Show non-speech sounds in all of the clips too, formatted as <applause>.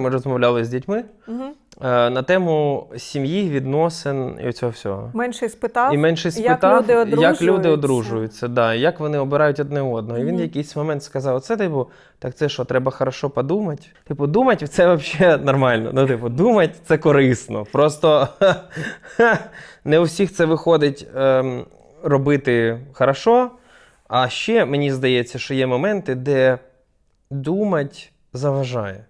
Ми розмовляли з дітьми Угу. е, на тему сім'ї, відносин і цього всього. Менший спитав. І менше як спитав, люди як люди одружуються. да, як вони обирають одне одного. І він в якийсь момент сказав: оце, типу, так це що, треба хорошо подумати. Типу, думати це взагалі нормально. Ну, типу, думати це корисно. Просто <laughs> не у всіх це виходить ем, робити хорошо. А ще мені здається, що є моменти, де думати заважає.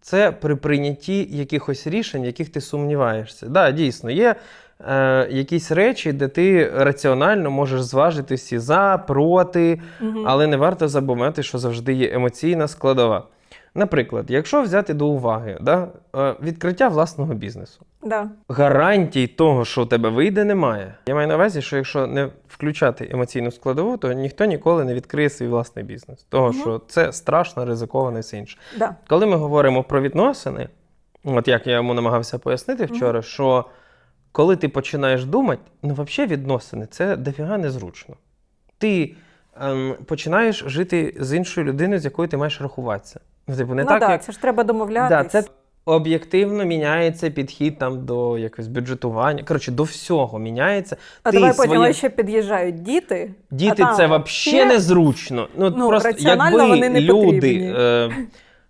Це при прийнятті якихось рішень, в яких ти сумніваєшся. Так, да, дійсно, є е, якісь речі, де ти раціонально можеш зважити всі за, проти, угу. але не варто забувати, що завжди є емоційна складова. Наприклад, якщо взяти до уваги да, е, відкриття власного бізнесу. Да. Гарантій того, що у тебе вийде, немає. Я маю на увазі, що якщо не включати емоційну складову, то ніхто ніколи не відкриє свій власний бізнес. Того, Мгм. що це страшно, ризиковано і все інше. Да. Коли ми говоримо про відносини, от як я йому намагався пояснити вчора, що коли ти починаєш думати, ну взагалі відносини це дофіга незручно. Ти ем, починаєш жити з іншою людиною, з якою ти маєш рахуватися. Ну, типу, не ну, так, да, як це ж треба домовлятись. Да, це об'єктивно міняється підхід там до якогось бюджетування. Коротше, до всього міняється. А Ти давай потім своє- ще під'їжджають діти. Діти а там це взагалі незручно. Ну, Ну, просто якби вони не люди е,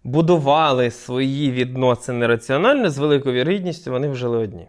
будували свої відносини раціонально, з великою вірогідністю вони б жили одні.